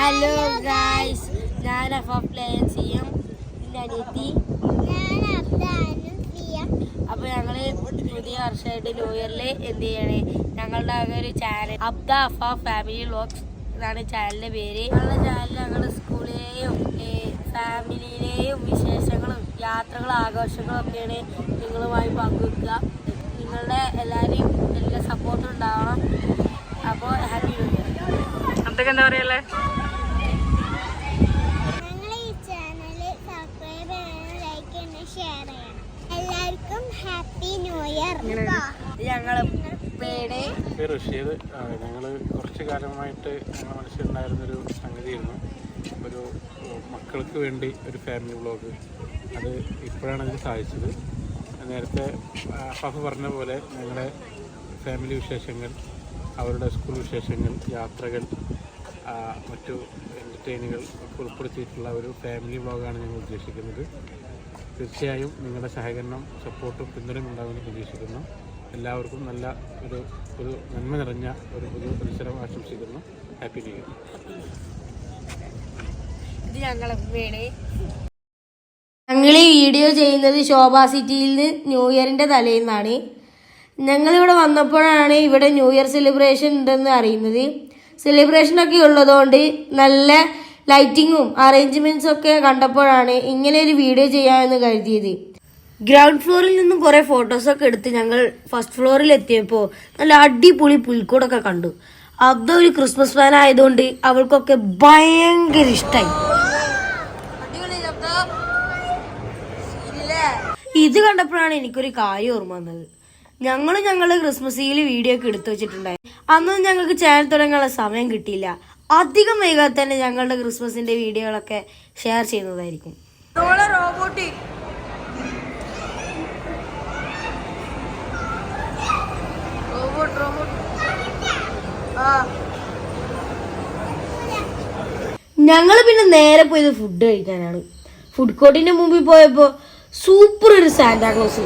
Hello guys ഞാൻ plan ചെയ്യാം എന്റെ അനിയത്തി അപ്പോൾ ഞങ്ങൾ പുതിയ വർഷമായിട്ട് ന്യൂ ഇയറിൽ എന്ത് ചെയ്യണേ? ഞങ്ങളുടെ ആകെ ഒരു channel Abda Afa family vlogs എന്നാണ് ചാനലിന്റെ പേര്. ഞങ്ങളുടെ ചാനലിൽ ഞങ്ങൾ സ്കൂളിലെയും ഫാമിലിയിലെയും വിശേഷങ്ങളും യാത്രകളും ആഘോഷങ്ങളും ഒക്കെയാണ് നിങ്ങളുമായി പങ്കുവെക്കുക. നിങ്ങളുടെ എല്ലാവരെയും എല്ലാ സപ്പോർട്ടും ഉണ്ടാവണം. അപ്പോൾ ഹാപ്പി ന്യൂ ഇയർ അതൊക്കെ എന്താ പറയല്ലേ? ഞങ്ങളെ ഞങ്ങൾ കുറച്ച് കാലമായിട്ട് ഞങ്ങളുടെ മനസ്സിലുണ്ടായിരുന്നൊരു സംഗതിയായിരുന്നു. ഒരു മക്കൾക്ക് വേണ്ടി ഒരു ഫാമിലി വ്ളോഗ് അത് ഇപ്പോഴാണ് അതിന് സാധിച്ചത്. നേരത്തെ അഫാഫ് പറഞ്ഞ പോലെ ഞങ്ങളുടെ ഫാമിലി വിശേഷങ്ങൾ അവരുടെ സ്കൂൾ വിശേഷങ്ങൾ യാത്രകൾ മറ്റു എന്റർടൈനുകൾ ഉൾപ്പെടുത്തിയിട്ടുള്ള ഒരു ഫാമിലി വ്ളോഗാണ് ഞങ്ങൾ ഉദ്ദേശിക്കുന്നത്. തീർച്ചയായും നിങ്ങളുടെ സഹകരണം സപ്പോർട്ടും പിന്തുണയും ഉണ്ടാകുമെന്ന് പ്രതീക്ഷിക്കുന്നു. എല്ലാവർക്കും നല്ല ഒരു ഒരു നന്മ നിറഞ്ഞ ഒരു പുതിയ പരിസരം ആശംസിക്കുന്നു. ഹാപ്പി ന്യൂ ഇയർ ഞങ്ങളെ വീണേ. ഞങ്ങൾ ഈ വീഡിയോ ചെയ്യുന്നത് ശോഭ സിറ്റിയിൽ നിന്ന് ന്യൂ ഇയറിന്റെ തലേന്നാണ്. ഞങ്ങളിവിടെ വന്നപ്പോഴാണ് ഇവിടെ ന്യൂ ഇയർ സെലിബ്രേഷൻ ഉണ്ടെന്ന് അറിയുന്നത്. സെലിബ്രേഷനൊക്കെ ഉള്ളതുകൊണ്ട് നല്ല ലൈറ്റിങ്ങും അറേഞ്ച്മെന്റ്സും ഒക്കെ കണ്ടപ്പോഴാണ് ഇങ്ങനെ ഒരു വീഡിയോ ചെയ്യാമെന്ന് കരുതിയത്. ഗ്രൗണ്ട് ഫ്ലോറിൽ നിന്നും കുറെ ഫോട്ടോസൊക്കെ എടുത്ത് ഞങ്ങൾ ഫസ്റ്റ് ഫ്ലോറിൽ എത്തിയപ്പോൾ നല്ല അടിപൊളി പുൽക്കൂടൊക്കെ കണ്ടു. അബ്ദ ഒരു ക്രിസ്മസ് ഫാൻ ആയതുകൊണ്ട് അവൾക്കൊക്കെ ഭയങ്കര ഇഷ്ടമായി ഇത് കണ്ടപ്പോഴാണ് എനിക്കൊരു കാര്യം ഓർമ്മ വന്നത്. ഞങ്ങൾ ഞങ്ങളുടെ ക്രിസ്മസ് ഈൽ വീഡിയോ ഒക്കെ എടുത്തു വെച്ചിട്ടുണ്ടായി. അന്നൊന്നും ഞങ്ങൾക്ക് ചാനൽ തുടങ്ങാനുള്ള സമയം കിട്ടിയില്ല. അധികം വൈകാതെ തന്നെ ഞങ്ങളുടെ ക്രിസ്മസിന്റെ വീഡിയോകളൊക്കെ ഷെയർ ചെയ്യുന്നതായിരിക്കും. റോബോട്ട്. Robot robot. ആ. ഞങ്ങൾ പിന്നെ നേരെ പോയത് ഫുഡ് കഴിക്കാനാണ്. ഫുഡ് കോർട്ടിന്റെ മുമ്പിൽ പോയപ്പോ സൂപ്പർ ഒരു സാന്റാക്ലോസ്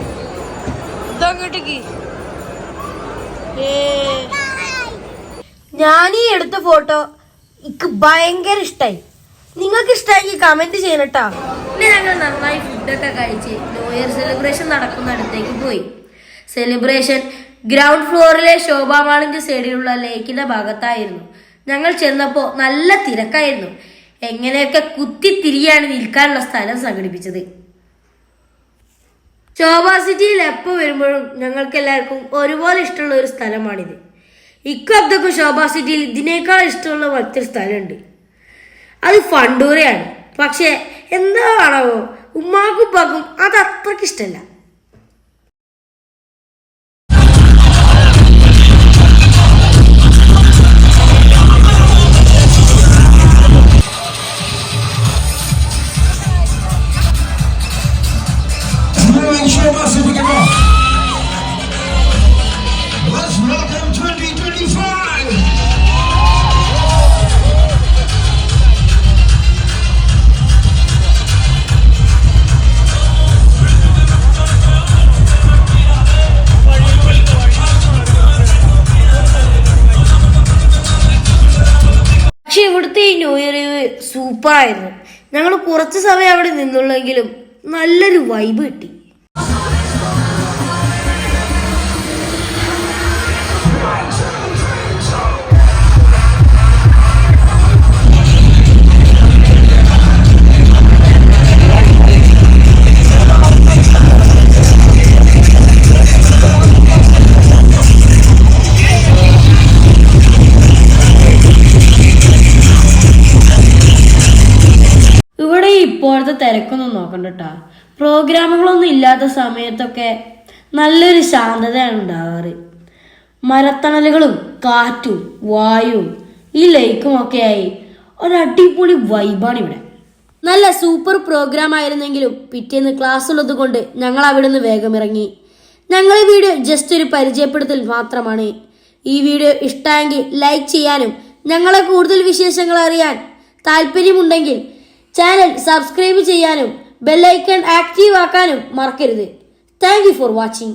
ഞാൻ ഈ എടുത്ത ഫോട്ടോ എനിക്ക് ഭയങ്കര ഇഷ്ടമായി നിങ്ങൾക്ക് ഇഷ്ടമായി കമന്റ് ചെയ്യണട്ടാ? പിന്നെ ഞങ്ങൾ നന്നായി ഫുഡൊക്കെ കഴിച്ച് ന്യൂ ഇയർ സെലിബ്രേഷൻ നടക്കുന്ന അടുത്തേക്ക് പോയി സെലിബ്രേഷൻ ഗ്രൗണ്ട് ഫ്ലോറിലെ ശോഭാമാളിന്റെ സൈഡിലുള്ള ലേക്കിന്റെ ഭാഗത്തായിരുന്നു. ഞങ്ങൾ ചെന്നപ്പോൾ നല്ല തിരക്കായിരുന്നു. എങ്ങനെയൊക്കെ കുത്തിത്തിരിയാണ് നിൽക്കാനുള്ള സ്ഥലം സംഘടിപ്പിച്ചത്. ശോഭാ സിറ്റിയിൽ എപ്പോൾ വരുമ്പോഴും ഞങ്ങൾക്ക് എല്ലാവർക്കും ഒരുപോലെ ഇഷ്ടമുള്ള ഒരു സ്ഥലമാണിത്. ഇക്കൊബ്ദക്കും ശോഭാ സിറ്റിയിൽ ഇതിനേക്കാൾ ഇഷ്ടമുള്ള മറ്റൊരു സ്ഥലമുണ്ട്. അത് ഫണ്ടൂരയാണ് പക്ഷേ എന്താ കാണാവോ ഉമ്മാക്കും ഉപ്പാക്കും അത് അത്രയ്ക്ക് ഇഷ്ടമല്ല. സൂപ്പറായിരുന്നു ഞങ്ങൾ കുറച്ച് സമയം അവിടെ നിന്നുള്ളെങ്കിലും നല്ലൊരു വൈബ് കിട്ടി. ഇപ്പോഴത്തെ തിരക്കൊന്നും നോക്കണ്ട കേട്ടാ പ്രോഗ്രാമുകളൊന്നും ഇല്ലാത്ത സമയത്തൊക്കെ നല്ലൊരു ശാന്തതയാണ് ഉണ്ടാവാറ്. മരത്തണലുകളും കാറ്റും വായുവും ഈ ലൈക്കും ഒക്കെ ആയി ഒരു അടിപൊളി വൈബാണ് ഇവിടെ. നല്ല സൂപ്പർ പ്രോഗ്രാം ആയിരുന്നെങ്കിലും പിറ്റേന്ന് ക്ലാസ് ഉള്ളത് കൊണ്ട് ഞങ്ങൾ അവിടെ നിന്ന് വേഗം ഇറങ്ങി. ഞങ്ങൾ ഈ വീഡിയോ ജസ്റ്റ് ഒരു പരിചയപ്പെടുത്തൽ മാത്രമാണ്. ഈ വീഡിയോ ഇഷ്ടമെങ്കിൽ ലൈക്ക് ചെയ്യാനും ഞങ്ങളെ കൂടുതൽ വിശേഷങ്ങൾ അറിയാൻ താല്പര്യമുണ്ടെങ്കിൽ ചാനൽ സബ്സ്ക്രൈബ് ചെയ്യാനും ബെല്ലൈക്കൺ ആക്റ്റീവ് ആക്കാനും മറക്കരുത്. Thank for watching